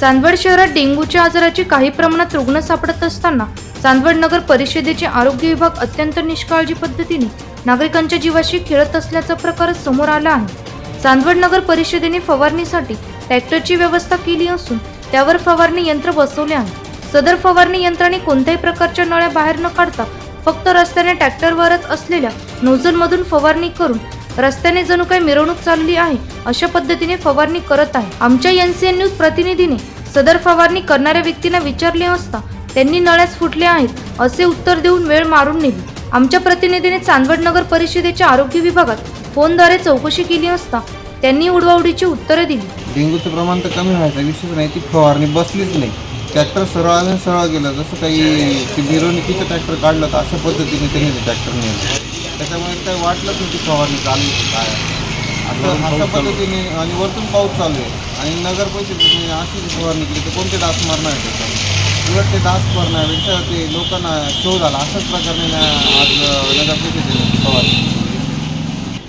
चांदवड शहरात डेंग्यूच्या आजाराचे काही प्रमाणात रुग्ण सापडत असताना चांदवड नगर परिषदेचे आरोग्य विभाग अत्यंत निष्काळजी पद्धतीने नागरिकांच्या जीवाशी खेळत असल्याचा प्रकार समोर आला आहे. चांदवड नगर परिषदेने फवारणीसाठी ट्रॅक्टरची व्यवस्था केली असून त्यावर फवारणी यंत्र बसवले आहे. सदर फवारणी यंत्राने कोणत्याही प्रकारच्या नळ्या बाहेर न काढता फक्त रस्त्याने ट्रॅक्टरवरच असलेल्या नोझलमधून फवारणी करून रस्त्याने जणू काही मिरवणूक चालली आहे. अशा पद्धतीने फवारणी करत आहे. आमच्या एनसीएन न्यूज प्रतिनिधीने सदर फवारणी करणाऱ्या व्यक्तींना विचारले असता त्यांनी नळ्यास फुटले आहेत असे उत्तर देऊन वेळ मारून नेली. आमच्या प्रतिनिधीने चांदवड नगर परिषदेच्या आरोग्य विभागात फोनद्वारे चौकशी केली असता त्यांनी उडवाउडीची उत्तरे दिली. डेंग्यूचं प्रमाण तर कमी व्हायचा विशेष नाही ती फवारणी बसलीच नाही. ट्रॅक्टर सरळ आणि सरळ गेलं जसं काही मिरवणुकीचं ट्रॅक्टर काढलं तर अशा पद्धतीने त्यांनी ट्रॅक्टर नेलं. त्याच्यामुळे काही वाटलंच नाही फवारणी चालू आहे काय असं अशा पद्धतीने आणि वरतून पाऊस चालू आहे. आणि नगर परिषदेने अशी फवारणी केली तर कोणते डास मरणार आहे त्याच्यात उलट ते डास मरण्यापेक्षा ते लोकांना शोध आला अशाच प्रकारे आज नगर परिषदेने फवारणी.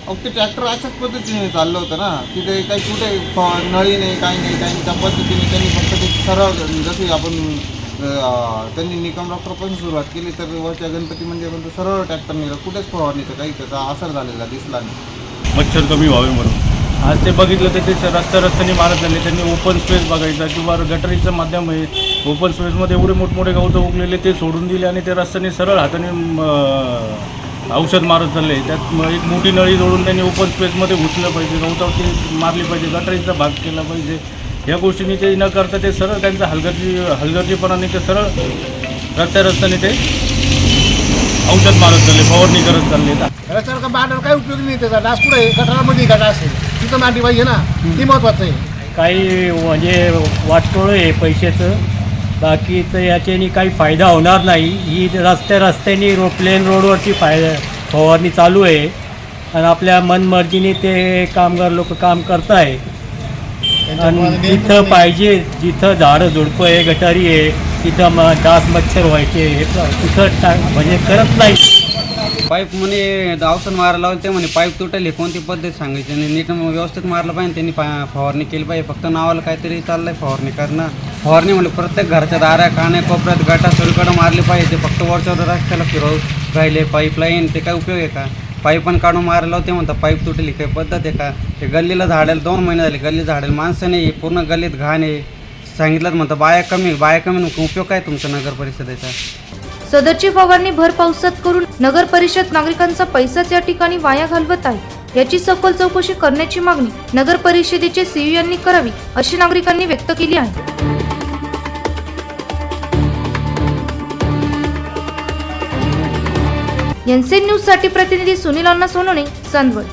अहो ते ट्रॅक्टर अशाच पद्धतीने चाललं होतं ना. की ते काही कुठे नळी नाही काही नाही काही. त्या पद्धतीने त्यांनी फक्त ते सरळ जशी आपण त्यांनी निकम डॉक्टरपासून सुरुवात केली तर वरच्या गणपती म्हणजे पण सरळ ट्रॅक्टर नेलं कुठेच फवारणीचं काही त्याचा असर झालेला दिसला नाही. मच्छर कमी व्हावे म्हणून. आज ते बघितलं तर ते रस्त्या रस्त्याने मारत झाले त्यांनी ओपन स्पेस बघायचा किंवा गटरीचं माध्यम आहे. ओपन स्पेसमध्ये एवढे मोठमोठे गवतं उगलेले ते सोडून दिले आणि ते रस्त्याने सरळ हाताने म, औषध मारत चालले त्यात म एक मोठी नळी जोडून त्यांनी ओपन स्पेसमध्ये घुसलं पाहिजे गवतावरती मारली पाहिजे गटरीचा भाग केला पाहिजे. ह्या गोष्टींनी ते न करता ते सरळ त्यांचं हलगर्जी हलगर्जीपणाने ते सरळ रस्त्या रस्त्याने ते औषध मारत चालले फवारणी करत चालले. रस्त्यावर का काही उपयोग नाही त्याचा. डास कुठे आहे गटारामध्ये गटा असेल तिथं मांडली पाहिजे ना. ती महत्वाचं आहे. काही म्हणजे वाटोळं आहे पैशाचं. बाकीचं याच्याने काही फायदा होणार नाही. ही रस्त्या रस्त्याने रो प्लेन रोडवरची फाय फवारणी चालू आहे. आणि आपल्या मनमर्जीने ते कामगार लोक काम करत आहे आणि जिथं पाहिजे जिथं झाडं झुडपं आहे गटारी आहे तिथं मग डास मच्छर व्हायचे हे तिथं टा म्हणजे करत नाही. पाईप म्हणे औषध मारायला लावलं ते म्हणे पाईप तुटली कोणती पद्धत सांगायची? आणि नीट व्यवस्थित मारलं पाहिजे त्यांनी पा फवारणी केली पाहिजे. फक्त नावाला काहीतरी चाललंय फवारणी करणं. फवारणी म्हणजे प्रत्येक घरच्या दाऱ्या काण्या कोपऱ्यात गटा सगळीकडं मारली पाहिजे. ते फक्त वरच्यावर रस्त्याला फिरवून राहिले पाईपलाईन ते काय उपयोग आहे का? पाईप पण काढून मारायला होते म्हणतात पाईप तुटली काही पद्धत आहे का? ते गल्लीला झाडायला दोन महिने झाले गल्ली झाडायला माणसं नाही पूर्ण गल्लीत घाण आहे. सांगितलं म्हणतं बाया कमी बाया कमी उपयोग काय तुमचा नगर परिषदेचा? सदरची फवारणी भर पावसात करून नगर परिषद नागरिकांचा पैसाच या ठिकाणी वाया घालवत आहे. याची सखोल चौकशी करण्याची मागणी नगर परिषदेचे सीयू यांनी करावी अशी नागरिकांनी व्यक्त केली आहे. एनसीएन न्यूजसाठी प्रतिनिधी सुनील अण्णा सोनवणे चांदवड